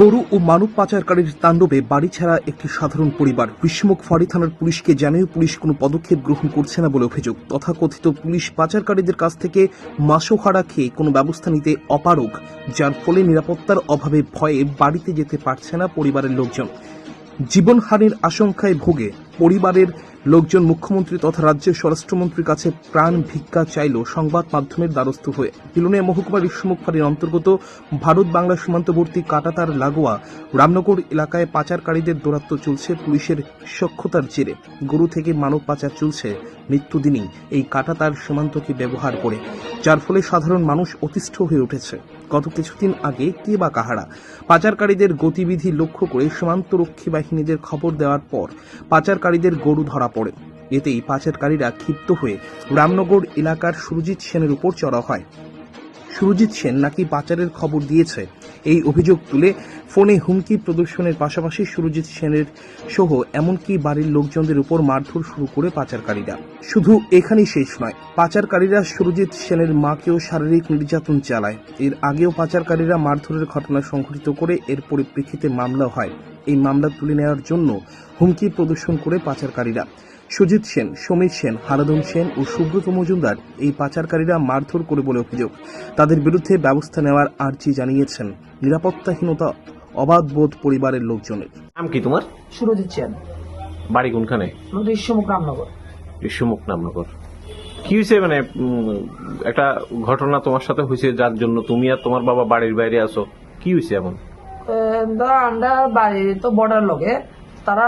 গরু ও মানব পাচারকারীর তাণ্ডবে বাড়ি ছাড়া একটি সাধারণ পরিবার। বিশ্বমুখ ফাঁড়ি থানার পুলিশকে জানিয়েও পুলিশ কোনো পদক্ষেপ গ্রহণ করছে না বলে অভিযোগ। তথাকথিত পুলিশ পাচারকারীদের কাছ থেকে মাসোহারা খেয়ে কোনো ব্যবস্থা নিতে অপারগ, যার ফলে নিরাপত্তার অভাবে ভয়ে বাড়িতে যেতে পারছে না পরিবারের লোকজন। জীবনহানির আশঙ্কায় ভোগে পরিবারের লোকজন মুখ্যমন্ত্রী তথা রাজ্যের স্বরাষ্ট্রমন্ত্রীর কাছে প্রাণ ভিক্ষা চাইল সংবাদ মাধ্যমের দ্বারস্থ হয়ে বিলুনিয়া মহকুমার ইসমুখ অন্তর্গত ভারত বাংলা সীমান্তবর্তী কাটাতার লাগোয়া রামনগর এলাকায় পাচারকারীদের দৌরাত্ম্য চলছে পুলিশের সক্ষতার জেরে। গরু থেকে মানব পাচার চলছে নিত্যদিনই এই কাটাতার সীমান্তকে ব্যবহার করে, যার ফলে সাধারণ মানুষ অতিষ্ঠ হয়ে উঠেছে। গত কিছুদিন আগে কে বা কাহারা পাচারকারীদের গতিবিধি লক্ষ্য করে সীমান্তরক্ষী বাহিনীদের খবর দেওয়ার পর পাচারকারীদের গরু ধরা পড়ে। এতেই পাচারকারীরা ক্ষিপ্ত হয়ে রামনগর এলাকার সুরজিৎ সেনের উপর চড়া হয়। সুরজিৎ সেন নাকি পাচারের খবর দিয়েছে। এই অভিযোগ তুলে ফোনে হুমকি প্রদর্শনের পাশাপাশি সুরজিৎ সেনের সহ এমনকি বাড়ির লোকজনদের উপর মারধর শুরু করে পাচারকারীরা। শুধু এখানেই শেষ নয়, পাচারকারীরা সুরজিৎ সেনের মাকেও শারীরিক নির্যাতন চালায়। এর আগেও পাচারকারীরা মারধরের ঘটনা সংঘটিত করে এর পরিপ্রেক্ষিতে মামলা হয়। এই মামলা তুলে নেওয়ার জন্য হুমকি প্রদর্শন করে পাচারকারীরা। সুজিত সেন সমীর সেন হারাদন সেন ও সুব্রত মজুমদার এই পাচারকারীরা মারধর করে বলে অভিযোগ। তাদের বিরুদ্ধে ব্যবস্থা নেওয়ার আর্জি জানিয়েছেন নিরাপত্তাহীনতা অবাধ বোধ পরিবারের লোকজনের। নাম কি তোমার? সুরজিৎ সেন। বাড়ি কোনখানে? ঋষ্যমুখ রামনগর। বিশ্বমুখ নামনগর কি হয়েছে মানে উম, একটা ঘটনা তোমার সাথে হয়েছে যার জন্য তুমি আর তোমার বাবা বাড়ির বাইরে আছো? কি হয়েছে এমন? ধর আমরা বাড়ি তো বর্ডার লগে। তারা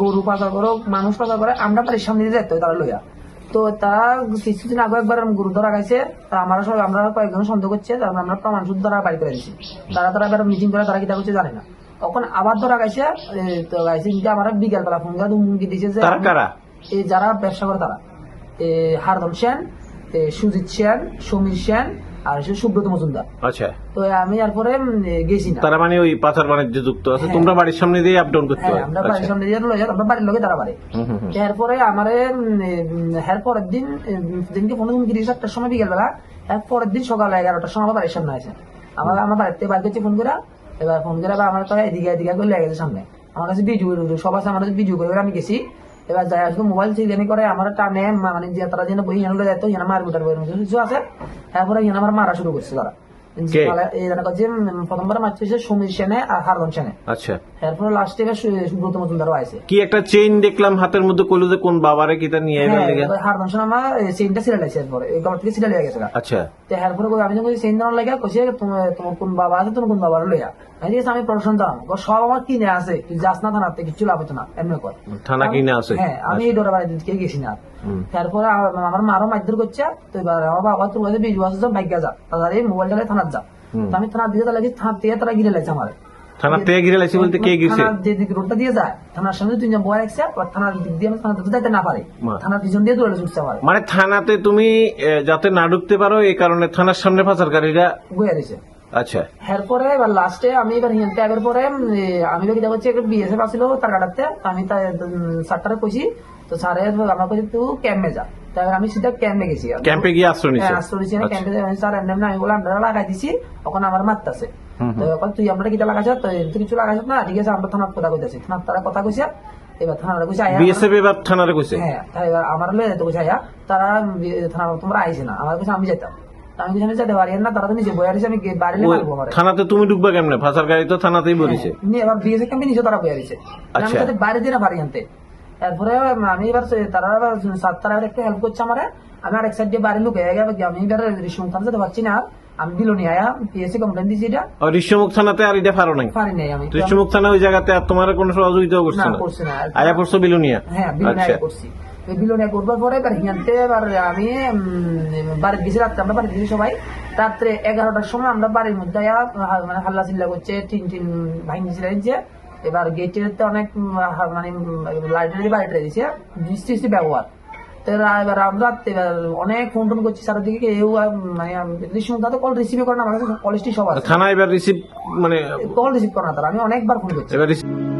গরু পাচার করো মানুষ পাচার করে আমরা বাড়ির সামনে দিয়ে যেতে তারা লইয়া। তো তারা কিছুদিন আগে একবার গরু ধরা গেছে তা আমরা সবাই আমরা কয়েকজন সন্দেহ করছে তারপর আমরা প্রমাণ শুদ্ধ তারা বাড়িতে পেরেছি তারা তারা এবার মিটিং করে তারা কিতা করছে জানে না। তখন আবার ধরা গেছে তো গাইছে কিন্তু আমার বিকেল বেলা ফোন করে হুমকি দিয়েছে যে তারা এই যারা ব্যবসা করে তারা। হারদম সেন সুজিত সেন সমীর সেন আর হচ্ছে সুব্রত মজুমদার। আচ্ছা। তো আমি তারপরে গেছি না। তারা মানে ওই পাচার বাণিজ্য যুক্ত আছে হ্যাঁ। তোমরা বাড়ির সামনে দিয়ে আপ ডাউন করতে হ্যাঁ আমরা বাড়ির আচ্ছা। সামনে দিয়ে আমরা বাড়ির লোকে তারা বাড়ি। এরপরে আমারে দিন দিনকে পনেরো দিন তিরিশ একটার সময় দিন সকাল এগারোটার সময় আমার বাড়ির সামনে আছে আমার আমার বাড়িতে বাইর করছি ফোন করে এবার ফোন করে এবার আমার তো এদিকে এদিকে করে লেগে গেছে সামনে। আমার কাছে ভিডিও সব আছে আমার কাছে ভিডিও করে আমি গেছি। এবার যাই আসলে মোবাইল থেকে করে আমার টানে মানে যে তারা যেন বই হেন যেত হেন মার বিটার বই কিছু আছে? তারপরে আমার মারা শুরু করছে তারা কে? আচ্ছা। এরপরে লাস্টে এবার সু- সুব্রত মজুমদারও আছে কি একটা চেইন দেখলাম হাতের মধ্যে কইলো যে কোন বাবারে কিটা নিয়ে হ্যাঁ, আমার চেইনটা এরপরে। এই থেকে গেছে আচ্ছা। তো এরপরে কই আমি যখন চেইন দেওয়ার লাগে কইছে তোমার তোমার কোন বাবা আছে তোমার কোন বাবার লইয়া? আমি দাম সব আমার কিনে আছে যাস না থানাতে কিছু লাভ হতো না। এমনি কর থানা কিনে আছে? হ্যাঁ আমি এই ডোরা দিকে গেছি না। তারপরে আমার মারও মারধর করছে তো এবার আমার বাবা তোর কাছে আছে ভাগ্য যা। তাদের এই মোবাইলটা থানার যা। তো আমি থানার দিকে তো লাগি থানা দিয়ে তারা গিরে লাগছে আমার। থানা থেকে ঘিরে লাগছে বলতে কে গেছে দিকে রোডটা দিয়ে যায় থানার সামনে বয় রাখছে থানার দিক দিয়ে আমি থানাতে যাইতে না পারি। থানার পিছন দিয়ে দৌড়ে ছুটছে আমার। মানে থানাতে তুমি যাতে না ঢুকতে পারো এই কারণে থানার সামনে পাচারকারীরা বয়ে আচ্ছা। এরপরে এবার লাস্টে আমি এবার হিয়ান ট্যাগের পরে আমি এবার করছি একটা বিএসএফ আসছিল তার কাটাতে আমি স্যারটারে কইছি তো স্যারে আমার কইছি তুই ক্যাম্পে যা। তাই আমি সিধা ক্যাম্পে গেছি ক্যাম্পে গিয়ে আশ্রয় নিছে হ্যাঁ আশ্রয় আচ্ছা। ক্যাম্পে স্যার এমনি এমনি আমি বলে আমরা লাগাই দিছি ওখানে আমার মারতাছে। তো এখন তুই আমরা তো তুই কিছু না ঠিক আছে আমরা থানার কথা কইতাছি। থানার তারা কথা কইছে এবার থানার কইছে আয়া বিএসএফ এবার থানারে কইছে? হ্যাঁ এবার আমার লয়ে যেতে কইছে আয়া তারা তোমরা আইছে না আমার কাছে আমি যেতাম তা আমি কিছু যেতে পারি না তারা তো আমি বাড়িলে মারবো আমার। থানাতে তুমি ঢুকবা কেমনে? পাচারকারী তো থানাতেই বলিছে। নিয়ে এবার বিএসএ ক্যাম্পে নিচে তারা আছে আমি আচ্ছা। যাতে বাইরে দিয়ে না পারি আনতে। এরপরে আমি এবার তারা সাত তারা একটু হেল্প করছে আমার। আমি আর এক সাইড দিয়ে বাইরে লুকে গেছে আমি এবার যেতে পারছি না। আমি বিলনি আয়া পিএসসি কমপ্লেন দিয়েছি এটা। আর ঋষ্যমুখ থানাতে আর এটা পারো নাই? পারি নাই আমি। ঋষ্যমুখ থানা ওই জায়গাতে আর তোমার কোনো সহযোগিতাও করছে না করছে না। আয়া পড়ছো বিলুনিয়া হ্যাঁ বিলনি আচ্ছা। করছি। এই বিলনি আয়া করবার পরে এবার হিয়ানতে এবার আমি বাড়িতে গেছি রাত্রে আমরা বাড়িতে গেছি সবাই রাত্রে এগারোটার সময় আমরা বাড়ির মধ্যে মানে হাল্লা চিল্লা করছে টিন টিন ভাঙি দিচ্ছে। এবার গেটের তো অনেক মানে লাইটারি বাড়িটা দিয়েছে বৃষ্টি বৃষ্টি ব্যবহার। এবার আমরা অনেক ফোন টোন করছি চারিদিকে কেউ মানে রিসিভ কল রিসিভ করে না আমার কাছে কলেজটি সব আছে। থানা এবার রিসিভ মানে কল রিসিভ করে না তারা আমি অনেকবার ফোন করছি। এবার receive-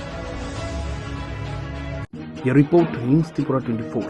report news Tripura twenty four